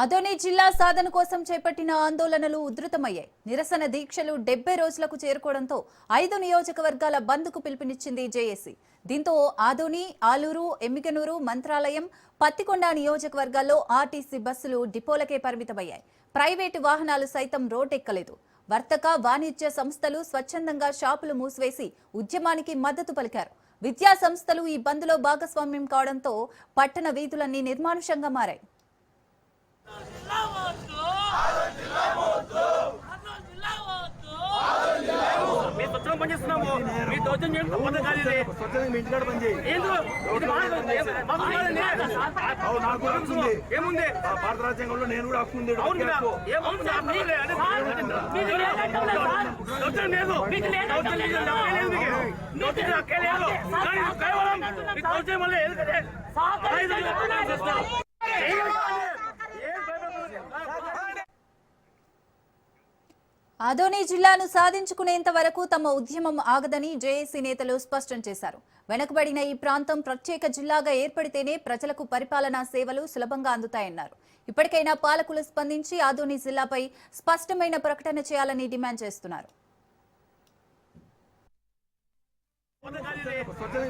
ఆదోని జిల్లా సాధన కోసం చేపట్టిన ఆందోళనలు ఉధృతమయ్యాయి. నిరసన దీక్షలు డెబ్బై రోజులకు చేరుకోవడంతో ఐదు నియోజకవర్గాల బంద్కు పిలుపునిచ్చింది జేఏసీ. దీంతో ఆదోని ఆలూరు ఎమ్మిగనూరు మంత్రాలయం పత్తికొండ నియోజకవర్గాల్లో ఆర్టీసీ బస్సులు డిపోలకే పరిమితమయ్యాయి. ప్రైవేటు వాహనాలు సైతం రోడ్డెక్కలేదు. వర్తక వాణిజ్య సంస్థలు స్వచ్ఛందంగా షాపులు మూసివేసి ఉద్యమానికి మద్దతు పలికారు. విద్యా సంస్థలు ఈ బంద్లో భాగస్వామ్యం కావడంతో పట్టణ వీధులన్నీ నిర్మానుషంగా మారాయి. స్వచ్ఛంగా పనిచేస్తున్నాము. మీ చేయడం తప్పదు కాదు ఇది. స్వచ్ఛంగా మీ ఇంటికాడ పని చేయి ఏముంది? భారత రాజ్యాంగంలో నేను కూడా హక్కు ఉంది కదా ఏముంది సార్? మీకు లే- అంటే మీకు లేదంటాం లేదు సార్. దౌర్జన్యం లేదు. దౌర్జన్యం లేదు. హక్కే లేదు మీకు. దౌర్జన్యం హక్కే లేదు. కానీ ఇది కేవలం మీకు దౌర్జన్యం వల్ల ఎందుకంటే ఐదు నిమిషాలు చేస్తాం. ఏం భయపడదు. ఆదోని జిల్లాను సాధించుకునేంత వరకు తమ ఉద్యమం ఆగదని జేఏసీ నేతలు స్పష్టం చేశారు. వెనుకబడిన ఈ ప్రాంతం ప్రత్యేక జిల్లాగా ఏర్పడితేనే ప్రజలకు పరిపాలనా సేవలు సులభంగా అందుతాయన్నారు. ఇప్పటికైనా పాలకులు స్పందించి ఆదోని జిల్లాపై స్పష్టమైన ప్రకటన చేయాలని డిమాండ్ చేస్తున్నారు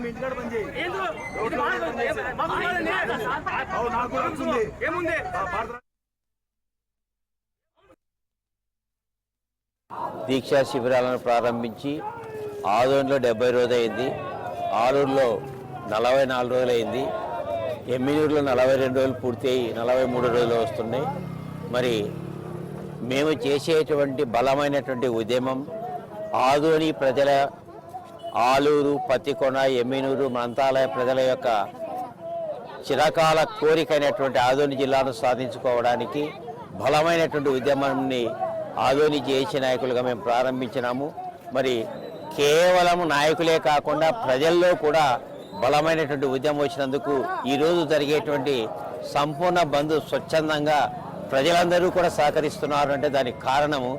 మీ ఇంటికాడ పని చేయి ఏందో ఇది బాగా బాగా కాదండి. అవు నాకు కూడా హక్కు ఉంది ఏముంది ఆ భారత దీక్షా శిబిరాలను ప్రారంభించి ఆదోనిలో డెబ్బై రోజులైంది అయింది ఆలూరులో నలభై నాలుగు రోజులు అయింది ఎమ్మినూరులో నలభై రెండు రోజులు పూర్తి అయ్యి నలభై మూడు రోజులు వస్తున్నాయి. మరి మేము చేసేటువంటి బలమైనటువంటి ఉద్యమం ఆదోని ప్రజల ఆలూరు పత్తికొండ ఎమ్మినూరు మంతాలయ ప్రజల యొక్క చిరకాల కోరికైనటువంటి ఆదోని జిల్లాను సాధించుకోవడానికి బలమైనటువంటి ఉద్యమాన్ని ఆదోని జేఏసీ నాయకులుగా మేము ప్రారంభించినాము. మరి కేవలం నాయకులే కాకుండా ప్రజల్లో కూడా బలమైనటువంటి ఉద్యమం వచ్చినందుకు ఈరోజు జరిగేటువంటి సంపూర్ణ బంద్ స్వచ్ఛందంగా ప్రజలందరూ కూడా సహకరిస్తున్నారు అంటే దానికి కారణము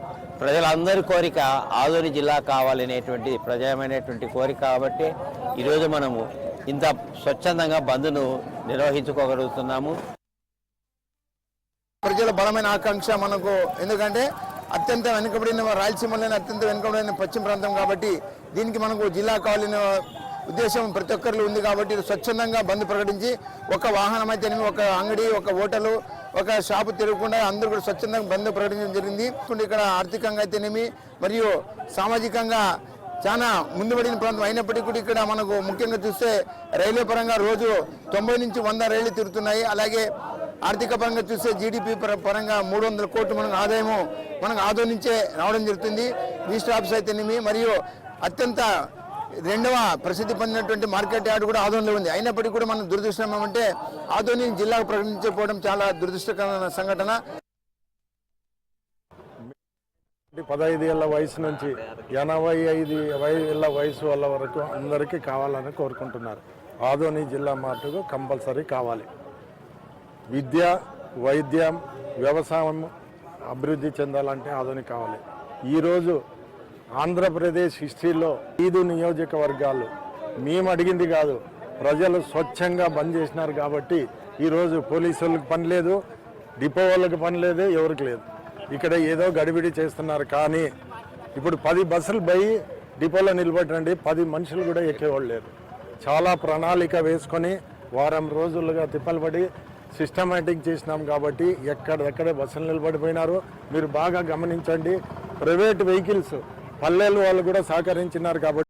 ప్రజలందరి కోరిక ఆదోని జిల్లా కావాలనేటువంటి ప్రజలమైనటువంటి కోరిక కాబట్టి ఈరోజు మనము ఇంత స్వచ్ఛందంగా బంద్ను నిర్వహించుకోగలుగుతున్నాము. ప్రజల బలమైన ఆకాంక్ష మనకు ఎందుకంటే అత్యంత వెనుకబడిన రాయలసీమలోనే అత్యంత వెనుకబడిన పశ్చిమ ప్రాంతం కాబట్టి దీనికి మనకు జిల్లా కావాలని ఉద్దేశం ప్రతి ఒక్కరిలో ఉంది కాబట్టి స్వచ్ఛందంగా బంద్ ప్రకటించి ఒక వాహనం అయితేనేమి ఒక అంగడి ఒక హోటలు ఒక షాపు తిరగకుండా అందరూ కూడా స్వచ్ఛందంగా బంద్ ప్రకటించడం జరిగింది. ఇక్కడ ఆర్థికంగా అయితేనేమి మరియు సామాజికంగా చాలా ముందుబడిన ప్రాంతం అయినప్పటికీ కూడా ఇక్కడ మనకు ముఖ్యంగా చూస్తే రైల్వే పరంగా రోజు తొంభై నుంచి వంద రైళ్ళు తిరుగుతున్నాయి. అలాగే ఆర్థిక పరంగా చూస్తే జీడిపి పరంగా మూడు వందల కోట్లు మనకు ఆదాయము మనకు ఆదో నుంచే రావడం జరుగుతుంది. రిజిస్టర్ ఆఫీస్ అయితేనేమి మరియు అత్యంత రెండవ ప్రసిద్ధి పొందినటువంటి మార్కెట్ యార్డ్ కూడా ఆదోనిలో ఉంది. అయినప్పటికీ కూడా మనం దురదృష్టం ఏమంటే ఆదోని జిల్లాకు ప్రకటించకపోవడం చాలా దురదృష్టకరమైన సంఘటన. పదహైదు ఏళ్ళ వయసు నుంచి ఎనభై ఐదు ఏళ్ళ వయసు వాళ్ళ వరకు అందరికీ కావాలని కోరుకుంటున్నారు. ఆదోని జిల్లా మటుకు కంపల్సరీ కావాలి. విద్య వైద్యం వ్యవసాయం అభివృద్ధి చెందాలంటే ఆదోని కావాలి. ఈరోజు ఆంధ్రప్రదేశ్ హిస్టరీలో ఐదు నియోజకవర్గాలు మేము అడిగింది కాదు ప్రజలు స్వచ్ఛంగా బంద్ చేసినారు కాబట్టి ఈరోజు పోలీసు వాళ్ళకి పని లేదు డిపో వాళ్ళకి పని లేదు ఎవరికి లేదు. ఇక్కడ ఏదో గడిబిడి చేస్తున్నారు. కానీ ఇప్పుడు పది బస్సులు పోయి డిపోలో నిలబడండి పది మనుషులు కూడా ఎక్కేవాళ్ళు లేరు. చాలా ప్రణాళిక వేసుకొని వారం రోజులుగా తిప్పలు పడి సిస్టమేటిక్ చేసినాం కాబట్టి ఎక్కడెక్కడే బస్సులు నిలబడిపోయినారు. మీరు బాగా గమనించండి. ప్రైవేట్ వెహికల్స్ పల్లెలు వాళ్ళు కూడా సహకరించినారు కాబట్టి